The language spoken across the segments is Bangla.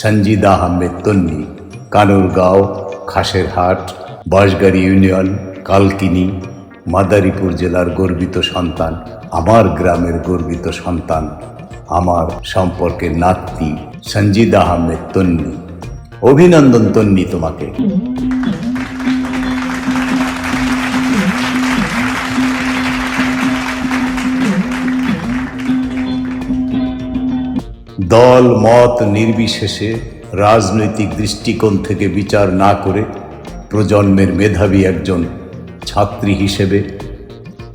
সঞ্জিদা আহমেদ তন্নি কানুরগাঁও, খাসেরহাট, বাঁশগাড়ি ইউনিয়ন, কালকিনি, মাদারীপুর জেলার গর্বিত সন্তান, আমার গ্রামের গর্বিত সন্তান, আমার সম্পর্কের নাতনি সঞ্জিদা আহমেদ তন্নি অভিনন্দন তন্নি তোমাকে। দল, মত নির্বিশেষে রাজনৈতিক দৃষ্টিকোণ থেকে বিচার না করে প্রজন্মের মেধাবী একজন ছাত্রী হিসেবে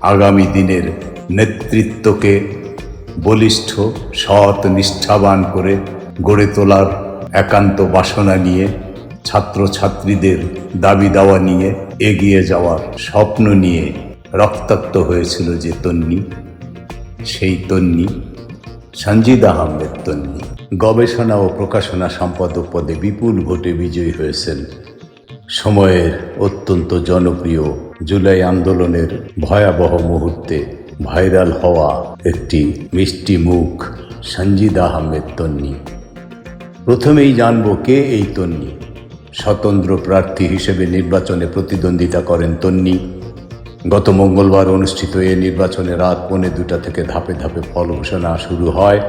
আগামী দিনের নেতৃত্বকে বলিষ্ঠ, সৎ, নিষ্ঠাবান করে গড়ে তোলার একান্ত বাসনা নিয়ে ছাত্রছাত্রীদের দাবি দাওয়া নিয়ে এগিয়ে যাওয়ার স্বপ্ন নিয়ে রক্তাক্ত হয়েছিল যে তন্নি, সেই তন্নি সঞ্জিদ আহমেদ তন্নি। গবেষণা ও প্রকাশনা সম্পাদক পদে বিপুল ভোটে বিজয়ী হয়েছেন। সময়ের অত্যন্ত জনপ্রিয় জুলাই আন্দোলনের ভয়াবহ মুহূর্তে ভাইরাল হওয়া একটি মিষ্টি মুখ সঞ্জিদ আহমেদ তন্নি। প্রথমেই জানব কে এই তন্নি। স্বতন্ত্র প্রার্থী হিসেবে নির্বাচনে প্রতিদ্বন্দ্বিতা করেন তন্নি। গত মঙ্গলবার অনুষ্ঠিত এ নির্বাচনে রাত পৌনে দুটা থেকে ধাপে ধাপে ফল ঘোষণা শুরু হয়।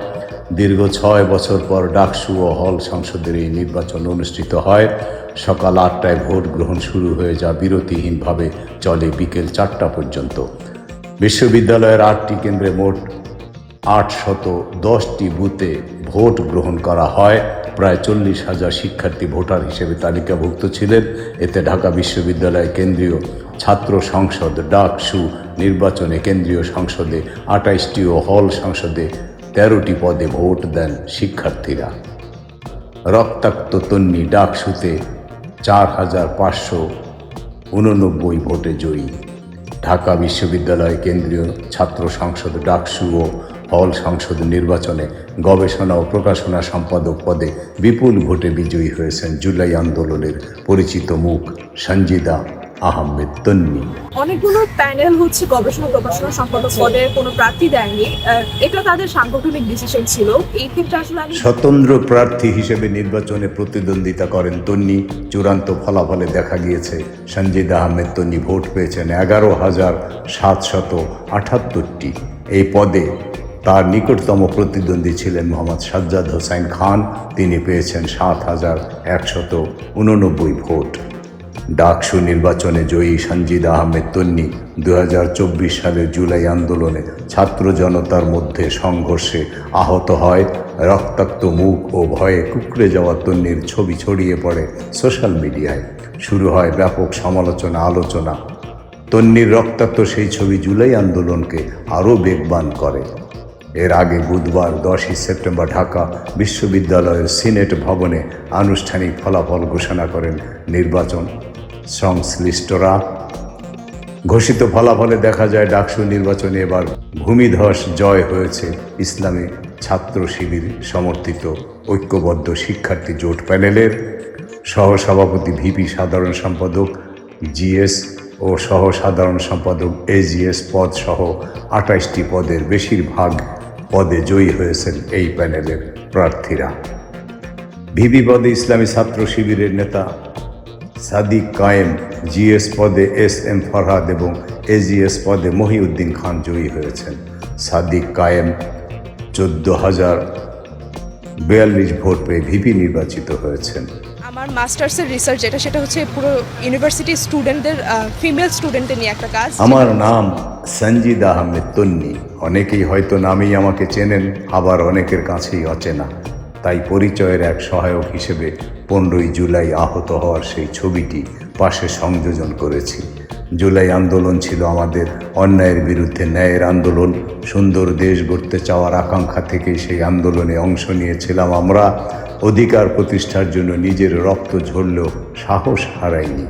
দীর্ঘ ছয় বছর পর ডাকসু ও হল সংসদের এই নির্বাচন অনুষ্ঠিত হয়। সকাল আটটায় ভোট গ্রহণ শুরু হয়ে যা বিরতিহীনভাবে চলে বিকেল চারটা পর্যন্ত। বিশ্ববিদ্যালয়ের আটটি কেন্দ্রে মোট আটশত দশটি বুথে ভোট গ্রহণ করা হয়। প্রায় চল্লিশ হাজার শিক্ষার্থী ভোটার হিসেবে তালিকাভুক্ত ছিলেন। এতে ঢাকা বিশ্ববিদ্যালয় কেন্দ্রীয় ছাত্র সংসদ, ডাকসু নির্বাচনে কেন্দ্রীয় সংসদে আটাইশটি ও হল সংসদে তেরোটি পদে ভোট দেন শিক্ষার্থীরা। রক্তাক্ত তন্নি ডাকসুতে চার হাজার পাঁচশো উননব্বই ভোটে জয়ী। ঢাকা বিশ্ববিদ্যালয় কেন্দ্রীয় ছাত্র সংসদ, ডাকসু ও হল সংসদ নির্বাচনে গবেষণা ও প্রকাশনা সম্পাদক পদে বিপুল ভোটে বিজয়ী হয়েছেন জুলাই আন্দোলনের পরিচিত মুখ সঞ্জিদা। আহমেদ তন্নি অনেকগুলো প্যানেল হচ্ছে গবেষণা প্রকাশনা সম্পাদক পদের কোনো প্রার্থী দেয়নি। এটা তাদের সাংগঠনিক ডিসিশন ছিল। এই ক্ষেত্রে আসলে আমি স্বতন্ত্র প্রার্থী হিসেবে নির্বাচনে প্রতিদ্বন্দ্বিতা করেন তন্নি। চূড়ান্ত ফলাফলে দেখা গিয়েছে সঞ্জিদ আহমেদ তন্নি ভোট পেয়েছেন এগারো হাজার সাতশত আটাত্তরটি। এই পদে তার নিকটতম প্রতিদ্বন্দ্বী ছিলেন মোহাম্মদ সাজ্জাদ হোসাইন খান। তিনি পেয়েছেন সাত হাজার একশত উননব্বই ভোট। ডাকসু নির্বাচনে জয়ী সঞ্জিদ আহমেদ তন্নি দু হাজার চব্বিশ সালের জুলাই আন্দোলনে ছাত্র জনতার মধ্যে সংঘর্ষে আহত হয়। রক্তাক্ত মুখ ও ভয়ে কুকড়ে যাওয়া তন্নির ছবি ছড়িয়ে পড়ে সোশ্যাল মিডিয়ায়। শুরু হয় ব্যাপক সমালোচনা, আলোচনা। তন্নির রক্তাক্ত সেই ছবি জুলাই আন্দোলনকে আরও বেগবান করে। এর আগে বুধবার দশই সেপ্টেম্বর ঢাকা বিশ্ববিদ্যালয়ের সিনেট ভবনে আনুষ্ঠানিক ফলাফল ঘোষণা করেন নির্বাচন সংশ্লিষ্টরা। ঘোষিত ফলাফলে দেখা যায়, ডাকসু নির্বাচনে এবার ভূমিধস জয় হয়েছে ইসলামী ছাত্র শিবির সমর্থিত ঐক্যবদ্ধ শিক্ষার্থী জোট প্যানেলের। সহসভাপতি ভিপি সাধারণ সম্পাদক জিএস ও সহ সাধারণ সম্পাদক এজিএস পদ সহ আঠাইশটি পদের বেশিরভাগ পদে জয়ী হয়েছেন এই প্যানেলের প্রার্থীরা। ভিপি পদে ইসলামী ছাত্র শিবিরের নেতা সাদিক কায়েম জিএস পদে এস এম ফরহাদ এবং এজিএস পদে মহিউদ্দিন খান জয়ী হয়েছেন। সাদিক কায়েম চোদ্দ হাজার বিয়াল্লিশ ভোট পেয়ে ভিপি নির্বাচিত হয়েছেন। আমার মাস্টার্সের রিসার্চ যেটা সেটা হচ্ছে পুরো ইউনিভার্সিটি স্টুডেন্টদের ফিমেল স্টুডেন্টদের নিয়ে একটা কাজ। আমার নাম সঞ্জিদ আহমেদ তন্নি অনেকেই হয়তো নামেই আমাকে চেনেন, আবার অনেকের কাছেই অচেনা। তাই পরিচয়ের এক সহায়ক হিসেবে পনেরোই জুলাই আহত হওয়ার সেই ছবিটি পাশে সংযোজন করেছি। জুলাই আন্দোলন ছিল আমাদের অন্যায়ের বিরুদ্ধে ন্যায়ের আন্দোলন। সুন্দর দেশ গড়তে চাওয়ার আকাঙ্ক্ষা থেকে সেই আন্দোলনে অংশ নিয়েছিলাম আমরা। অধিকার প্রতিষ্ঠার জন্য নিজের রক্ত ঝরলেও সাহস হারাইনি।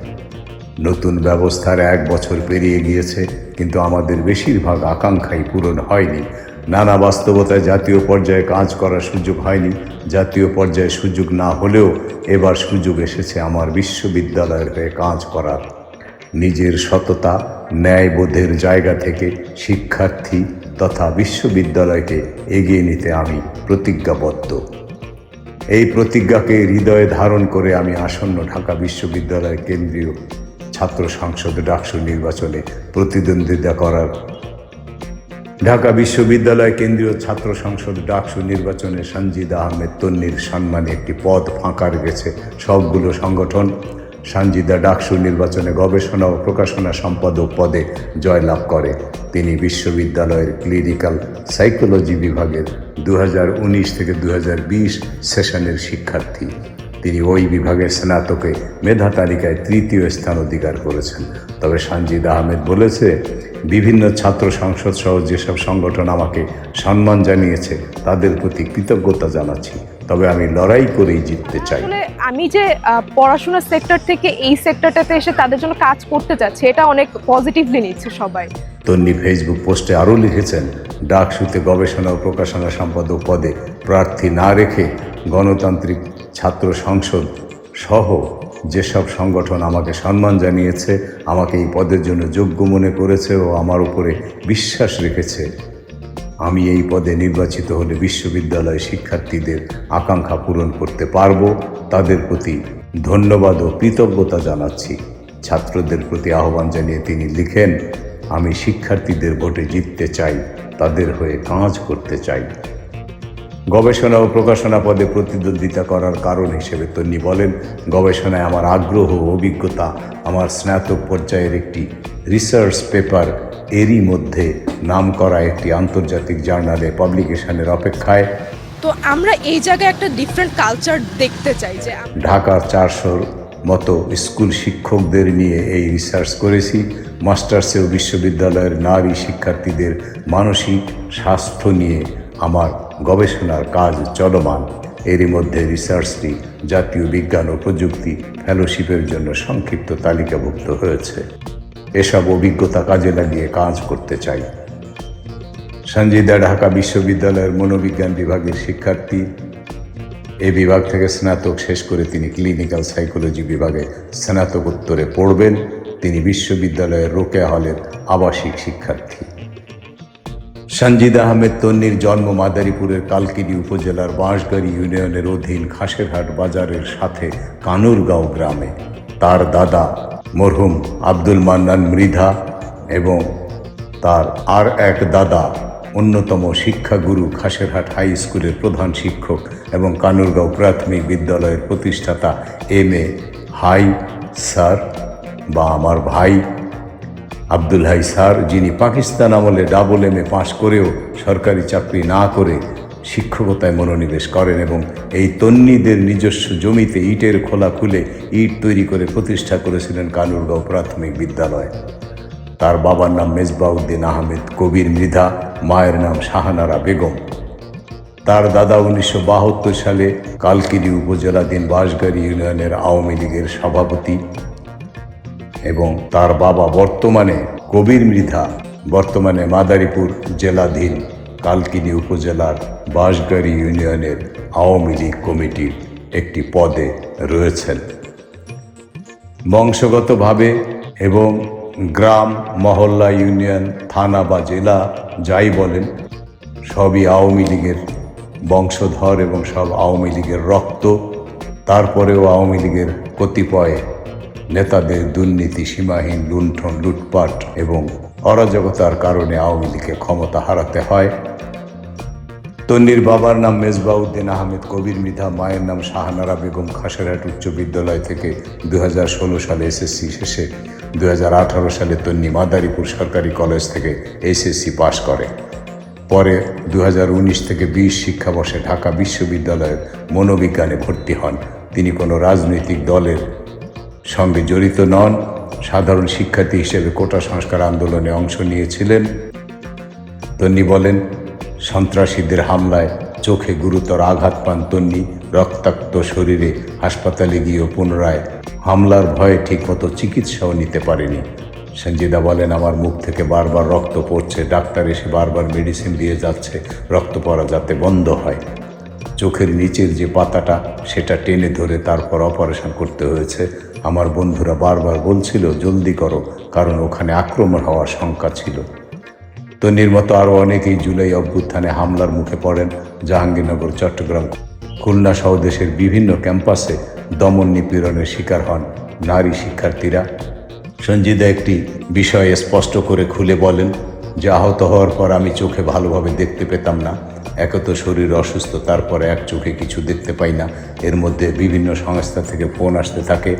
নতুন ব্যবস্থার এক বছর পেরিয়ে গিয়েছে। কিন্তু আমাদের বেশিরভাগ আকাঙ্ক্ষাই পূরণ হয়নি। নানা বাস্তবতায় জাতীয় পর্যায়ে কাজ করার সুযোগ হয়নি। জাতীয় পর্যায়ে সুযোগ না হলেও এবার সুযোগ এসেছে আমার বিশ্ববিদ্যালয়ের হয়ে কাজ করার। নিজের সততা, ন্যায়বোধের জায়গা থেকে শিক্ষার্থী তথা বিশ্ববিদ্যালয়কে এগিয়ে নিতে আমি প্রতিজ্ঞাবদ্ধ। এই প্রতিজ্ঞাকে হৃদয়ে ধারণ করে আমি আসন্ন ঢাকা বিশ্ববিদ্যালয়ের কেন্দ্রীয় ছাত্র সংসদ ডাকসু নির্বাচনে প্রতিদ্বন্দ্বিতা করার। ঢাকা বিশ্ববিদ্যালয় কেন্দ্রীয় ছাত্র সংসদ ডাকসু নির্বাচনে সঞ্জিদা আহমেদ তন্নির সম্মানে একটি পদ ফাঁকা রেখেছে সবগুলো সংগঠন। সঞ্জিদা ডাকসু নির্বাচনে গবেষণা ও প্রকাশনা সম্পাদক পদে জয়লাভ করে। তিনি বিশ্ববিদ্যালয়ের ক্লিনিক্যাল সাইকোলজি বিভাগের দু হাজার উনিশ থেকে দু হাজার বিশ সেশনের শিক্ষার্থী। তিনি ওই বিভাগের স্নাতকে মেধা তালিকায় তৃতীয় স্থান অধিকার করেছেন। তবে সঞ্জিদ আহমেদ বলেছে বিভিন্ন ছাত্র সংসদ সহ যেসব সংগঠন আমাকে সম্মান জানিয়েছে তাদের প্রতি কৃতজ্ঞতা জানাচ্ছি। তবে আমি লড়াই করেই জিততে চাই। আমি যে পড়াশোনার সেক্টর থেকে এই সেক্টরটাতে এসে তাদের জন্য কাজ করতে যাচ্ছি এটা অনেক পজিটিভলি নিচ্ছে সবাই। তন্নি ফেসবুক পোস্টে আরও লিখেছেন ডাকসুতে গবেষণা ও প্রকাশনা সম্পাদক পদে প্রার্থী না রেখে গণতান্ত্রিক ছাত্র সংসদ সহ যেসব সংগঠন আমাকে সম্মান জানিয়েছে, আমাকে এই পদের জন্য যোগ্য মনে করেছে ও আমার উপরে বিশ্বাস রেখেছে, আমি এই পদে নির্বাচিত হলে বিশ্ববিদ্যালয় শিক্ষার্থীদের আকাঙ্ক্ষা পূরণ করতে পারব। তাদের প্রতি ধন্যবাদ ও কৃতজ্ঞতা জানাচ্ছি। ছাত্রদের প্রতি আহ্বান জানিয়ে তিনি লিখেন, আমি শিক্ষার্থীদের ভোটে জিততে চাই, তাদের হয়ে কাজ করতে চাই। গবেষণা ও প্রকাশনা পদে প্রতিদ্বন্দ্বিতা করার কারণ হিসেবে তন্নি বলেন গবেষণায় আমার আগ্রহ ও অভিজ্ঞতা আমার স্নাতক পর্যায়ের একটি রিসার্চ পেপার এরই মধ্যে নাম করা একটি আন্তর্জাতিক জার্নালে পাবলিকেশনের অপেক্ষায়। তো আমরা এই জায়গায় একটা ডিফারেন্ট কালচার দেখতে চাই যে ঢাকার চারশোর মতো স্কুল শিক্ষকদের নিয়ে এই রিসার্চ করেছি। মাস্টার্সেও বিশ্ববিদ্যালয়ের নারী শিক্ষার্থীদের মানসিক স্বাস্থ্য নিয়ে আমার গবেষণার কাজ চলমান। এরই মধ্যে রিসার্চটি জাতীয় বিজ্ঞান ও প্রযুক্তি ফেলোশিপের জন্য সংক্ষিপ্ত তালিকাভুক্ত হয়েছে। এসব অভিজ্ঞতা কাজে লাগিয়ে কাজ করতে চাই। সঞ্জিদা ঢাকা বিশ্ববিদ্যালয়ের মনোবিজ্ঞান বিভাগের শিক্ষার্থী। এই বিভাগ থেকে স্নাতক শেষ করে তিনি ক্লিনিক্যাল সাইকোলজি বিভাগে স্নাতকোত্তরে পড়বেন। তিনি বিশ্ববিদ্যালয়ের রোকেয়া হলের আবাসিক শিক্ষার্থী। সঞ্জিদ আহমেদ তন্নির জন্ম মাদারীপুরের কালকিনি উপজেলার বাঁশগাড়ি ইউনিয়নের অধীন খাসেরহাট বাজারের সাথে কানুরগাঁও গ্রামে। তার দাদা মরহুম আব্দুল মান্নান মৃধা এবং তার আর এক দাদা অন্যতম শিক্ষাগুরু খাসেরহাট হাই স্কুলের প্রধান শিক্ষক এবং কানুরগাঁও প্রাথমিক বিদ্যালয়ের প্রতিষ্ঠাতা এম এ হাই স্যার বা আমার ভাই আব্দুল হাই স্যার, যিনি পাকিস্তান আমলে ডাবল এম এ পাশ করেও সরকারি চাকরি না করে শিক্ষকতায় মনোনিবেশ করেন এবং এই তন্নিদের নিজস্ব জমিতে ইটের খোলা খুলে ইট তৈরি করে প্রতিষ্ঠা করেছিলেন কানুরগাঁও প্রাথমিক বিদ্যালয়। তার বাবার নাম মেজবাউদ্দিন আহমেদ, কবির মৃধা, মায়ের নাম শাহানারা বেগম। তার দাদা উনিশশো বাহাত্তর সালে কালকিনি উপজেলাধীন বাঁশগাড়ি ইউনিয়নের আওয়ামী লীগের সভাপতি। এবং তার বাবা বর্তমানে কবির মৃধা। বর্তমানে মাদারীপুর জেলাধীন কালকিনি উপজেলার বাঁশগাড়ি ইউনিয়নের আওয়ামী লীগ কমিটির একটি পদে রয়েছেন। বংশগতভাবে এবং গ্রাম, মহল্লা, ইউনিয়ন, থানা বা জেলা যাই বলেন, সবই আওয়ামী লীগের বংশধর এবং সব আওয়ামী লীগের রক্ত। তারপরেও আওয়ামী লীগের কতিপয় নেতাদের দুর্নীতি সীমাহীন লুণ্ঠন, লুটপাট এবং অরাজকতার কারণে আওয়ামী লীগকে ক্ষমতা হারাতে হয়। তন্নির বাবার নাম মেজবাউদ্দিন আহমেদ, কবির মৃধা, মায়ের নাম শাহানারা বেগম খাসেরহাট উচ্চ বিদ্যালয় থেকে দু হাজার ষোলো সালে এসএসসি শেষে দু হাজার আঠারো সালে তন্নি মাদারীপুর সরকারি কলেজ থেকে এসএসসি পাশ করে। পরে দু হাজার উনিশ থেকে বিশ শিক্ষাবর্ষে ঢাকা বিশ্ববিদ্যালয়ের মনোবিজ্ঞানে ভর্তি হন। তিনি কোনো রাজনৈতিক দলের সঙ্গে জড়িত নন, সাধারণ শিক্ষার্থী হিসেবে কোটা সংস্কার আন্দোলনে অংশ নিয়েছিলেন। তন্নি বলেন, সন্ত্রাসীদের হামলায় চোখে গুরুতর আঘাত পান তন্নি, রক্তাক্ত শরীরে হাসপাতালে গিয়েও পুনরায় হামলার ভয়ে ঠিকমতো চিকিৎসাও নিতে পারেনি। সঞ্জিদা বলেন, আমার মুখ থেকে বারবার রক্ত পড়ছে, ডাক্তার এসে বারবার মেডিসিন দিয়ে যাচ্ছে, রক্ত পড়া যাতে বন্ধ হয়। চোখের নিচের যে পাতাটা, সেটা টেনে ধরে তারপর অপারেশন করতে হয়েছে। আমার বন্ধুরা বারবার বলছিল, জলদি করো, কারণ ওখানে আক্রমণ হওয়ার শঙ্কা ছিল। তন্নির মতো আরও অনেকেই জুলাই অভ্যুত্থানে হামলার মুখে পড়েন জাহাঙ্গীরনগর, চট্টগ্রাম, খুলনা সহ দেশের বিভিন্ন ক্যাম্পাসে দমন নিপীড়নের শিকার হন নারী শিক্ষার্থীরা। সঞ্জিদা একটি বিষয়ে স্পষ্ট করে খুলে বলেন, যে আহত হওয়ার পর আমি চোখে ভালোভাবে দেখতে পেতাম না। একে তো শরীর অসুস্থ, তারপরে এক চোখে কিছু দেখতে পাই না। এর মধ্যে বিভিন্ন সংস্থা থেকে ফোন আসতে থাকে।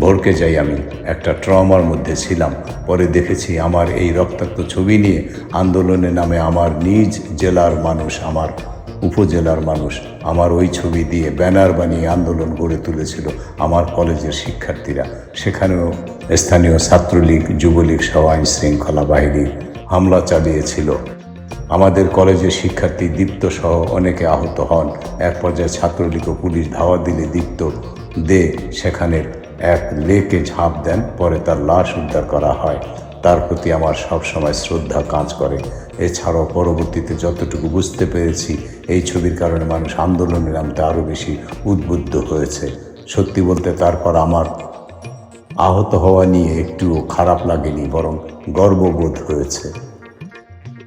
ভরকে যাই আমি। একটা ট্রমার মধ্যে ছিলাম। পরে দেখেছি আমার এই রক্তাক্ত ছবি নিয়ে আন্দোলনে নামে আমার নিজ জেলার মানুষ, আমার উপজেলার মানুষ আমার ওই ছবি দিয়ে ব্যানার বানিয়ে আন্দোলন গড়ে তুলেছিল আমার কলেজের শিক্ষার্থীরা। সেখানেও স্থানীয় ছাত্রলীগ, যুবলীগ সহ আইন শৃঙ্খলা বাহিনী হামলা চালিয়েছিল। আমাদের কলেজের শিক্ষার্থী দীপ্ত সহ অনেকে আহত হন। এক পর্যায়ে ছাত্রলীগ ও পুলিশ ধাওয়া দিলে দীপ্ত দে সেখানের এক লেকে ঝাঁপ দেন, পরে তার লাশ উদ্ধার করা হয়। তার প্রতি আমার সবসময় শ্রদ্ধা কাজ করে। এছাড়াও পরবর্তীতে যতটুকু বুঝতে পেরেছি, এই ছবির কারণে মানুষ আন্দোলনে নামতে আরও বেশি উদ্বুদ্ধ হয়েছে। সত্যি বলতে তারপর আমার আহত হওয়া নিয়ে একটুও খারাপ লাগেনি, বরং গর্ববোধ হয়েছে।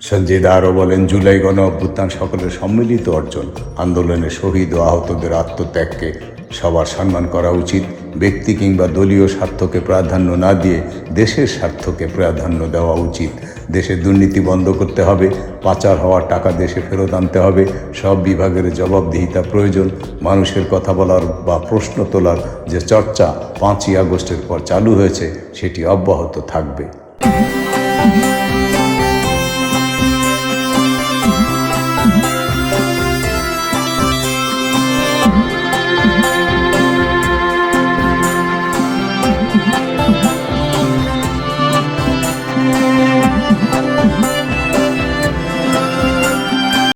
সঞ্জিদা আরও বলেন, জুলাই গণ অভ্যুত্থান সকলের সম্মিলিত অর্জন। আন্দোলনে শহীদ ও আহতদের আত্মত্যাগকে সবার সম্মান করা উচিত। ব্যক্তি কিংবা দলীয় স্বার্থকে প্রাধান্য না দিয়ে দেশের স্বার্থকে প্রাধান্য দেওয়া উচিত। দেশের দুর্নীতি বন্ধ করতে হবে, পাচার হওয়ার টাকা দেশে ফেরত আনতে হবে। সব বিভাগের জবাবদিহিতা প্রয়োজন। মানুষের কথা বলার বা প্রশ্ন তোলার যে চর্চা পাঁচই আগস্টের পর চালু হয়েছে, সেটি অব্যাহত থাকবে।